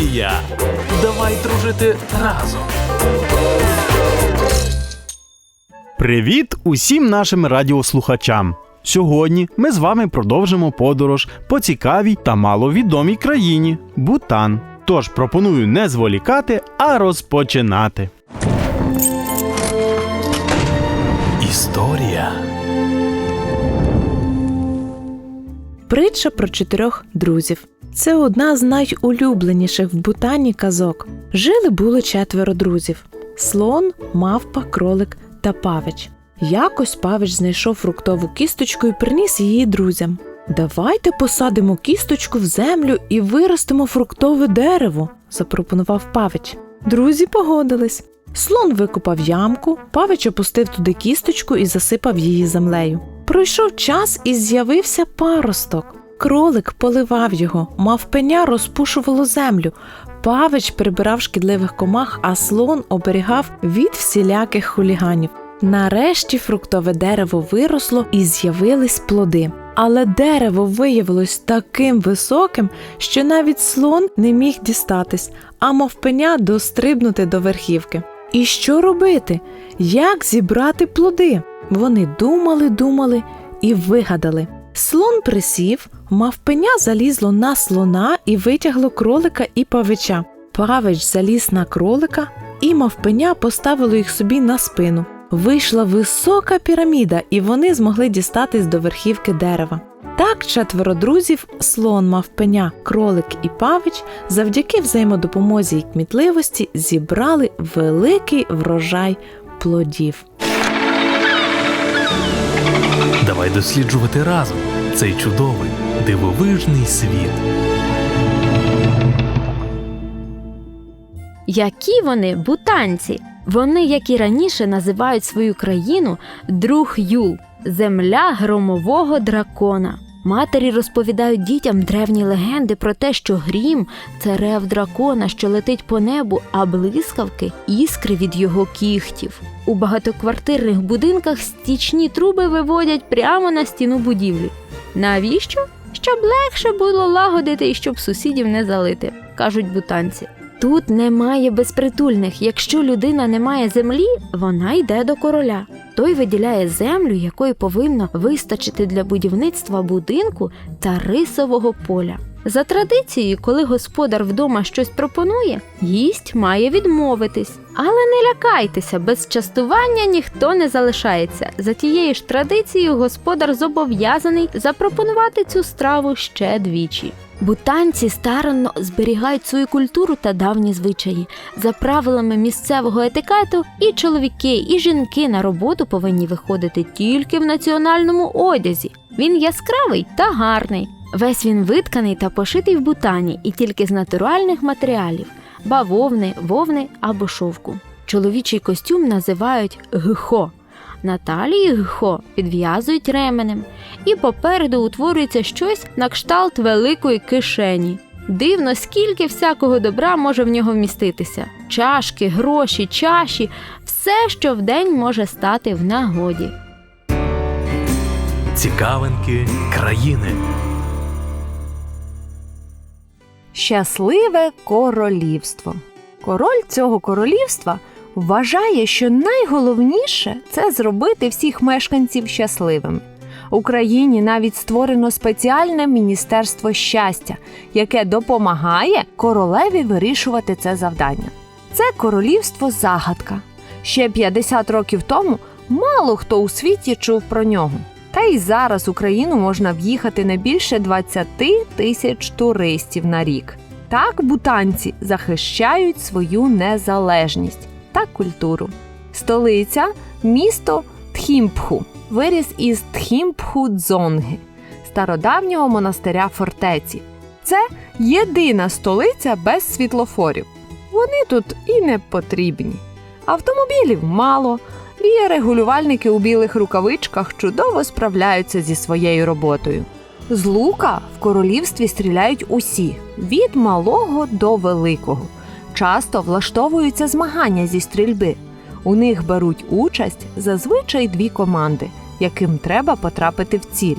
магія. Давай дружити разом. Привіт усім нашим радіослухачам! Сьогодні ми з вами продовжимо подорож по цікавій та маловідомій країні Бутан. Тож пропоную не зволікати, а розпочинати. Історія. Притча про чотирьох друзів. Це одна з найулюбленіших в Бутані казок. Жили було четверо друзів: слон, мавпа, кролик та павич. Якось павич знайшов фруктову кісточку і приніс її друзям. Давайте посадимо кісточку в землю і виростимо фруктове дерево, запропонував павич. Друзі погодились. Слон викопав ямку, павич опустив туди кісточку і засипав її землею. Пройшов час і з'явився паросток. Кролик поливав його, мавпеня розпушувало землю. Павич прибирав шкідливих комах, а слон оберігав від всіляких хуліганів. Нарешті фруктове дерево виросло і з'явились плоди. Але дерево виявилось таким високим, що навіть слон не міг дістатись, а мавпеня дострибнути до верхівки. І що робити? Як зібрати плоди? Вони думали, думали і вигадали. Слон присів, мавпеня залізло на слона і витягло кролика і павича. Павич заліз на кролика, і мавпеня поставило їх собі на спину. Вийшла висока піраміда, і вони змогли дістатись до верхівки дерева. Так четверо друзів слон, мавпеня, кролик і павич завдяки взаємодопомозі і кмітливості зібрали великий врожай плодів. Давай досліджувати разом цей чудовий, дивовижний світ. Які вони бутанці? Вони, як і раніше, називають свою країну друг Юл, земля громового дракона. Матері розповідають дітям древні легенди про те, що грім це рев дракона, що летить по небу, а блискавки іскри від його кігтів. У багатоквартирних будинках стічні труби виводять прямо на стіну будівлі. Навіщо? Щоб легше було лагодити і щоб сусідів не залити, кажуть бутанці. Тут немає безпритульних. Якщо людина не має землі, вона йде до короля. Той виділяє землю, якої повинно вистачити для будівництва будинку та рисового поля. За традицією, коли господар вдома щось пропонує, гість має відмовитись. Але не лякайтеся, без частування ніхто не залишається. За тією ж традицією, господар зобов'язаний запропонувати цю страву ще двічі. Бутанці старанно зберігають свою культуру та давні звичаї. За правилами місцевого етикету, і чоловіки, і жінки на роботу повинні виходити тільки в національному одязі. Він яскравий та гарний. Весь він витканий та пошитий в бутані і тільки з натуральних матеріалів бавовни, вовни або шовку. Чоловічий костюм називають гхо. На талії гхо підв'язують ременем, і попереду утворюється щось на кшталт великої кишені. Дивно, скільки всякого добра може в нього вміститися: чашки, гроші, чаші, все, що вдень може стати в нагоді. Цікавинки країни. Щасливе королівство. Король цього королівства вважає, що найголовніше це зробити всіх мешканців щасливими. У країні навіть створено спеціальне міністерство щастя, яке допомагає королеві вирішувати це завдання. Це королівство загадка. Ще 50 років тому мало хто у світі чув про нього. Та й зараз Україну можна в'їхати не більше 20 тисяч туристів на рік. Так бутанці захищають свою незалежність та культуру. Столиця місто Тхімпху, виріс із Тхімпху Дзонги, стародавнього монастиря фортеці. Це єдина столиця без світлофорів. Вони тут і не потрібні. Автомобілів мало, і регулювальники у білих рукавичках чудово справляються зі своєю роботою. З лука в королівстві стріляють усі від малого до великого. Часто влаштовуються змагання зі стрільби. У них беруть участь зазвичай дві команди, яким треба потрапити в ціль.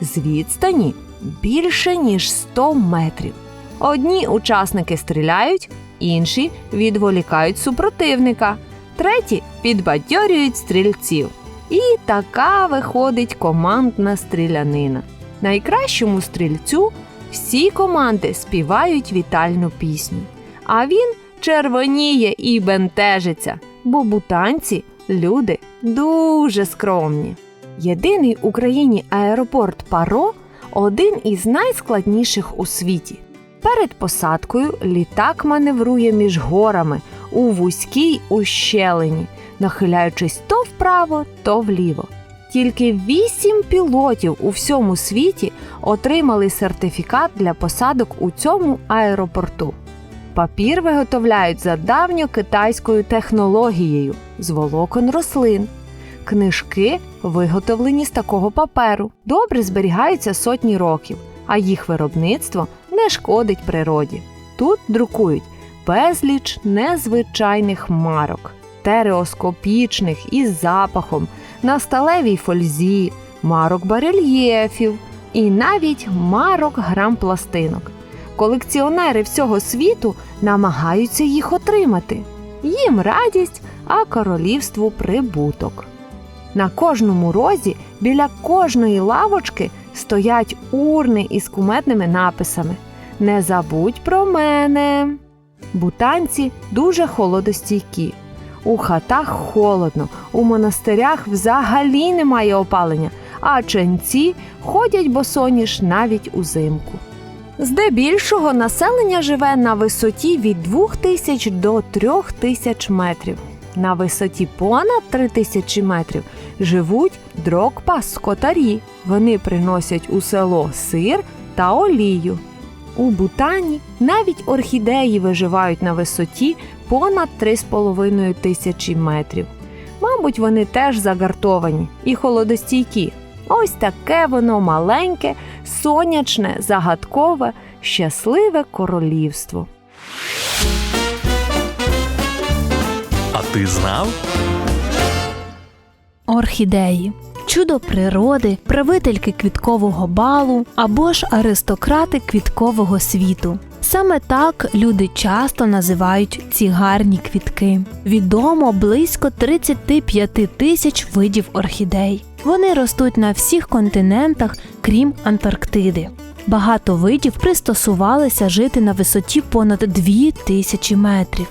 З відстані більше ніж 100 метрів. Одні учасники стріляють, інші відволікають супротивника, треті підбадьорюють стрільців. І така виходить командна стрілянина. Найкращому стрільцю всі команди співають вітальну пісню. А він червоніє і бентежиться, бо бутанці люди дуже скромні. Єдиний в Україні аеропорт Паро один із найскладніших у світі. Перед посадкою літак маневрує між горами у вузькій ущелині, нахиляючись то вправо, то вліво. Тільки вісім пілотів у всьому світі отримали сертифікат для посадок у цьому аеропорту. Папір виготовляють за давньокитайською технологією з волокон рослин. Книжки виготовлені з такого паперу, добре зберігаються сотні років, а їх виробництво не шкодить природі. Тут друкують безліч незвичайних марок, стереоскопічних із запахом, на сталевій фользі, марок барельєфів і навіть марок грампластинок. Колекціонери всього світу намагаються їх отримати. Їм радість, а королівству прибуток. На кожному розі біля кожної лавочки стоять урни із кумедними написами Не забудь про мене. Бутанці дуже холодостійкі. У хатах холодно, у монастирях взагалі немає опалення, а ченці ходять босоніж навіть узимку. Здебільшого населення живе на висоті від 2000 до 3000 метрів. На висоті понад 3000 метрів живуть дрокпа скотарі. Вони приносять у село сир та олію. У Бутані навіть орхідеї виживають на висоті понад 3,5 тисячі метрів. Мабуть, вони теж загартовані і холодостійкі. Ось таке воно маленьке, сонячне, загадкове, щасливе королівство. А ти знав? Орхідеї. Чудо природи, правительки квіткового балу або ж аристократи квіткового світу. Саме так люди часто називають ці гарні квітки. Відомо близько 35 тисяч видів орхідей. Вони ростуть на всіх континентах, крім Антарктиди. Багато видів пристосувалися жити на висоті понад 2 тисячі метрів.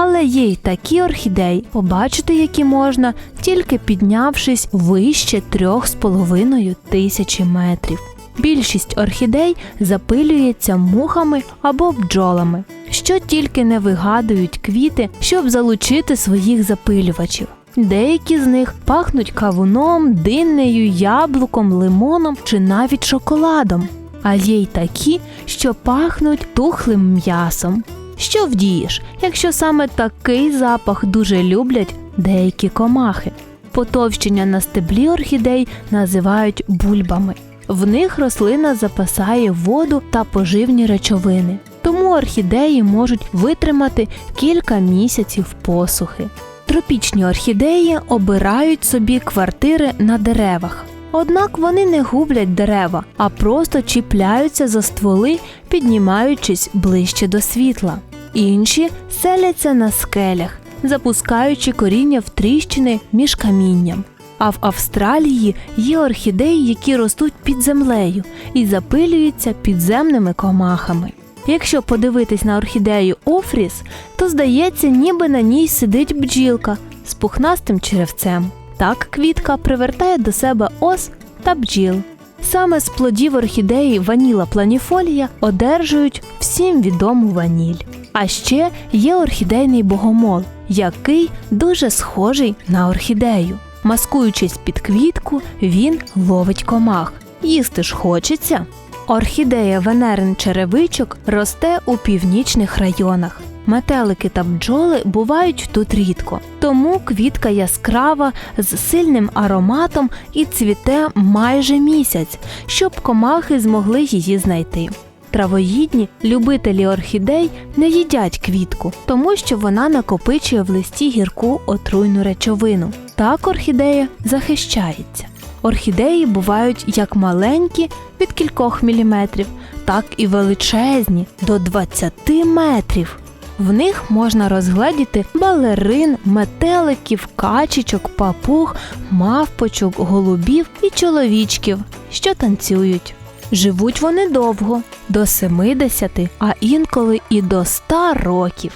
Але є й такі орхідеї, побачити які можна, тільки піднявшись вище 3,5 тисячі метрів. Більшість орхідей запилюється мухами або бджолами, що тільки не вигадують квіти, щоб залучити своїх запилювачів. Деякі з них пахнуть кавуном, диннею, яблуком, лимоном чи навіть шоколадом. А є й такі, що пахнуть тухлим м'ясом. Що вдієш, якщо саме такий запах дуже люблять деякі комахи? Потовщення на стеблі орхідей називають бульбами. В них рослина запасає воду та поживні речовини, тому орхідеї можуть витримати кілька місяців посухи. Тропічні орхідеї обирають собі квартири на деревах. Однак вони не гублять дерева, а просто чіпляються за стволи, піднімаючись ближче до світла. Інші селяться на скелях, запускаючи коріння в тріщини між камінням. А в Австралії є орхідеї, які ростуть під землею і запилюються підземними комахами. Якщо подивитись на орхідею Офріс, то здається, ніби на ній сидить бджілка з пухнастим черевцем. Так квітка привертає до себе ос та бджіл. Саме з плодів орхідеї ваніла планіфолія одержують всім відому ваніль. А ще є орхідейний богомол, який дуже схожий на орхідею. Маскуючись під квітку, він ловить комах. Їсти ж хочеться. Орхідея венерин черевичок росте у північних районах. Метелики та бджоли бувають тут рідко, тому квітка яскрава з сильним ароматом і цвіте майже місяць, щоб комахи змогли її знайти. Травоїдні любителі орхідей не їдять квітку, тому що вона накопичує в листі гірку отруйну речовину. Так орхідея захищається. Орхідеї бувають як маленькі від кількох міліметрів, так і величезні до 20 метрів. В них можна розгледіти балерин, метеликів, качечок, папуг, мавпочок, голубів і чоловічків, що танцюють. Живуть вони довго до 70, а інколи і до 100 років.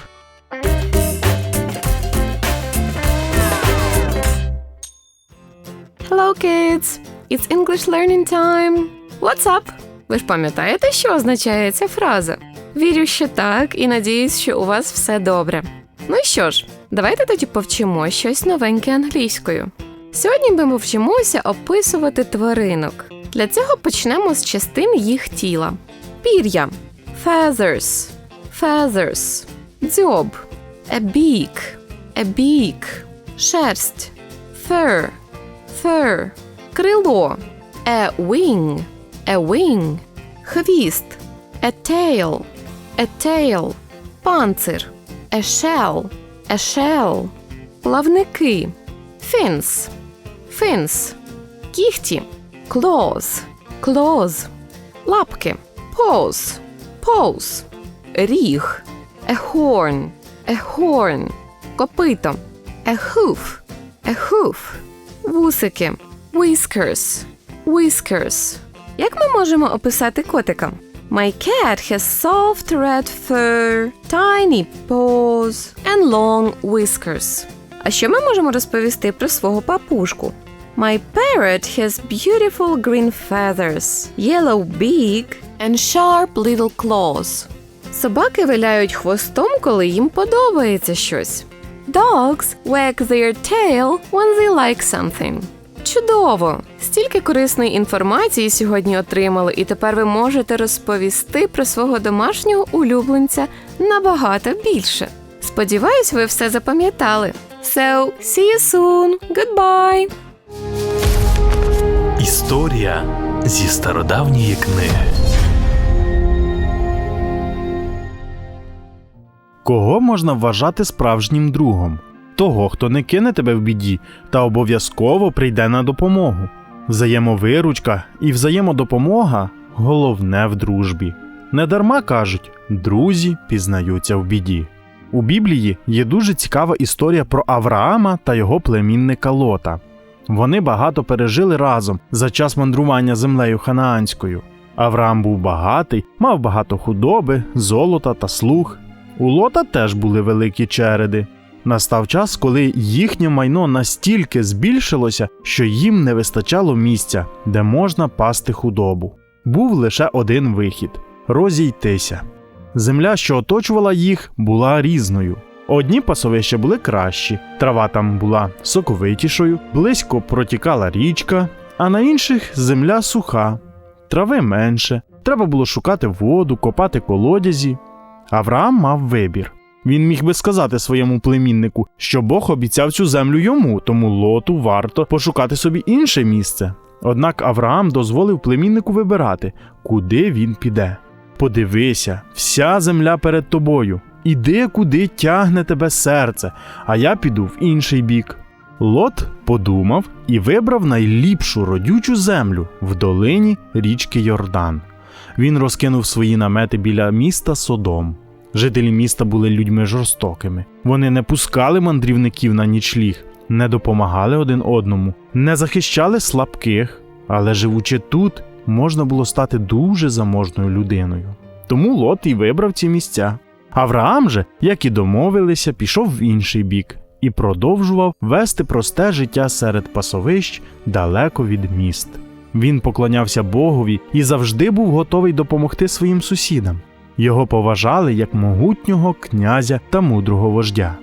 Hello, kids! It's English learning time! What's up? Ви ж пам'ятаєте, що означає ця фраза? Вірю, що так, і надіюсь, що у вас все добре. Ну і що ж, давайте тоді повчимо щось новеньке англійською. Сьогодні ми повчимося описувати тваринок. Для цього почнемо з частин їх тіла: пір'я, feathers, feathers, дзьоб, a beak, a beak, шерсть, fur, fur, крило, a wing, a wing, хвіст, a tail, a tail, панцир, a shell, a shell, плавники, fins, fins, кігті, claws, claws, лапки, paws, paws, ріг, a horn, a horn, копито, a hoof, a hoof, вусики, whiskers, whiskers. Як ми можемо описати котика? My cat has soft red fur, tiny paws and long whiskers. А що ми можемо розповісти про свого папушку? My parrot has beautiful green feathers, yellow beak and sharp little claws. Собаки виляють хвостом, коли їм подобається щось. Dogs wag their tail when they like something. Чудово! Стільки корисної інформації сьогодні отримали, і тепер ви можете розповісти про свого домашнього улюбленця набагато більше. Сподіваюсь, ви все запам'ятали. So, see you soon. Goodbye! Історія зі стародавньої книги. Кого можна вважати справжнім другом? Того, хто не кине тебе в біді та обов'язково прийде на допомогу. Взаємовиручка і взаємодопомога головне в дружбі. Недарма кажуть, друзі пізнаються в біді. У Біблії є дуже цікава історія про Авраама та його племінника Лота. Вони багато пережили разом за час мандрування землею ханаанською. Авраам був багатий, мав багато худоби, золота та слуг. У Лота теж були великі череди. Настав час, коли їхнє майно настільки збільшилося, що їм не вистачало місця, де можна пасти худобу. Був лише один вихід розійтися. Земля, що оточувала їх, була різною. Одні пасовища були кращі, трава там була соковитішою, близько протікала річка, а на інших земля суха, трави менше, треба було шукати воду, копати колодязі. Авраам мав вибір. Він міг би сказати своєму племіннику, що Бог обіцяв цю землю йому, тому лоту варто пошукати собі інше місце. Однак Авраам дозволив племіннику вибирати, куди він піде. Подивися, вся земля перед тобою. Іди, куди тягне тебе серце, а я піду в інший бік. Лот подумав і вибрав найліпшу родючу землю в долині річки Йордан. Він розкинув свої намети біля міста Содом. Жителі міста були людьми жорстокими. Вони не пускали мандрівників на нічліг, не допомагали один одному, не захищали слабких, але живучи тут, можна було стати дуже заможною людиною. Тому Лот і вибрав ці місця. Авраам же, як і домовилися, пішов в інший бік і продовжував вести просте життя серед пасовищ далеко від міст. Він поклонявся Богові і завжди був готовий допомогти своїм сусідам. Його поважали як могутнього князя та мудрого вождя.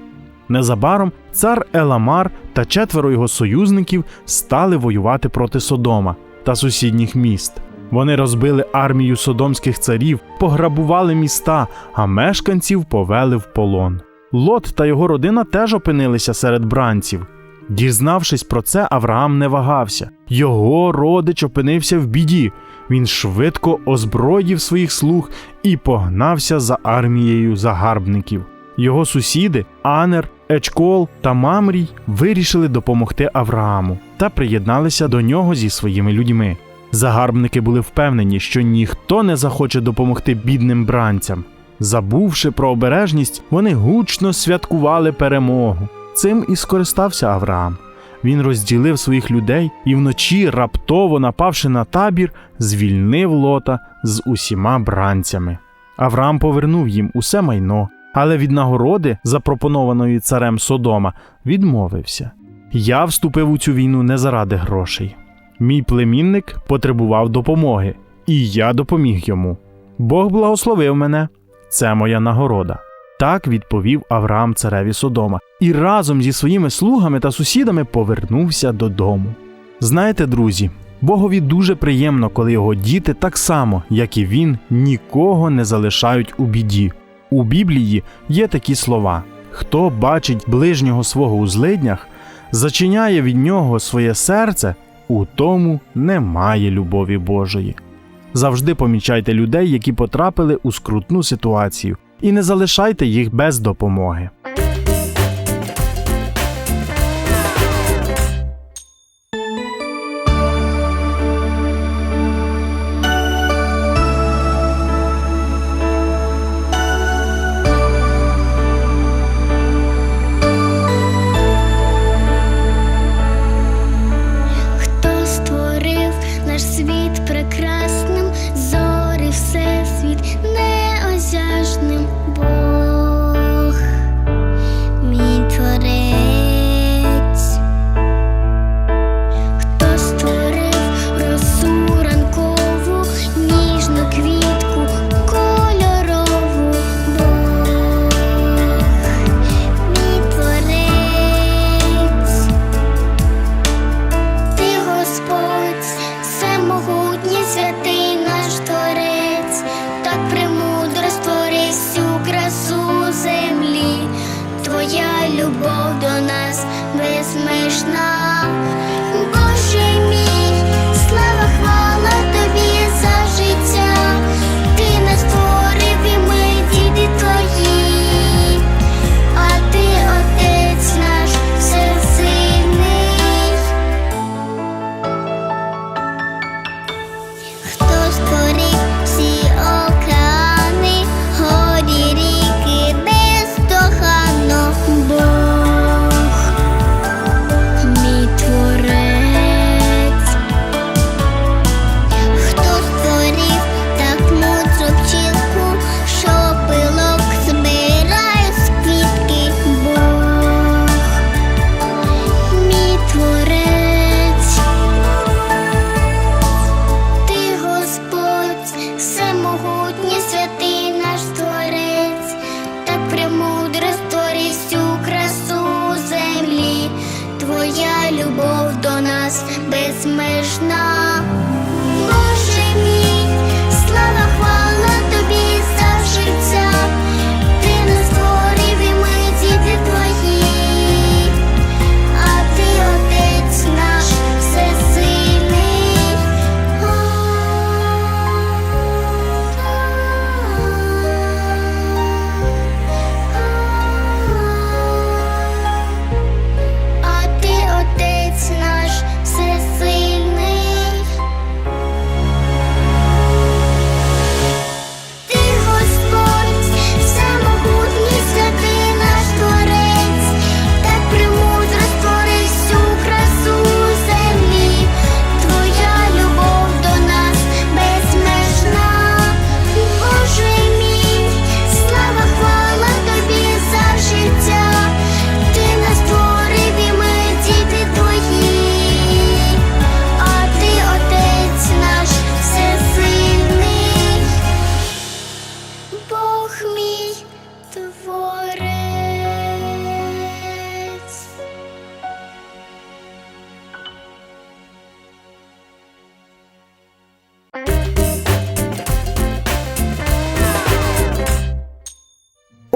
Незабаром цар Еламар та четверо його союзників стали воювати проти Содома та сусідніх міст. Вони розбили армію содомських царів, пограбували міста, а мешканців повели в полон. Лот та його родина теж опинилися серед бранців. Дізнавшись про це, Авраам не вагався. Його родич опинився в біді. Він швидко озброїв своїх слуг і погнався за армією загарбників. Його сусіди Анер, Ечкол та Мамрій вирішили допомогти Аврааму та приєдналися до нього зі своїми людьми. Загарбники були впевнені, що ніхто не захоче допомогти бідним бранцям. Забувши про обережність, вони гучно святкували перемогу. Цим і скористався Авраам. Він розділив своїх людей і вночі, раптово напавши на табір, звільнив лота з усіма бранцями. Авраам повернув їм усе майно, але від нагороди, запропонованої царем Содома, відмовився. Я вступив у цю війну не заради грошей. Мій племінник потребував допомоги, і я допоміг йому. Бог благословив мене, це моя нагорода. Так відповів Авраам цареві Содома, і разом зі своїми слугами та сусідами повернувся додому. Знаєте, друзі, Богові дуже приємно, коли його діти так само, як і він, нікого не залишають у біді. У Біблії є такі слова: хто бачить ближнього свого у злиднях, зачиняє від нього своє серце, у тому немає любові Божої. Завжди помічайте людей, які потрапили у скрутну ситуацію, і не залишайте їх без допомоги.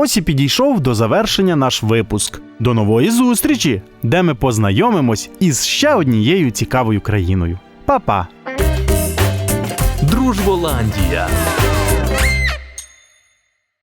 Ось і підійшов до завершення наш випуск. До нової зустрічі, де ми познайомимось із ще однією цікавою країною. Па-па! Дружболандія.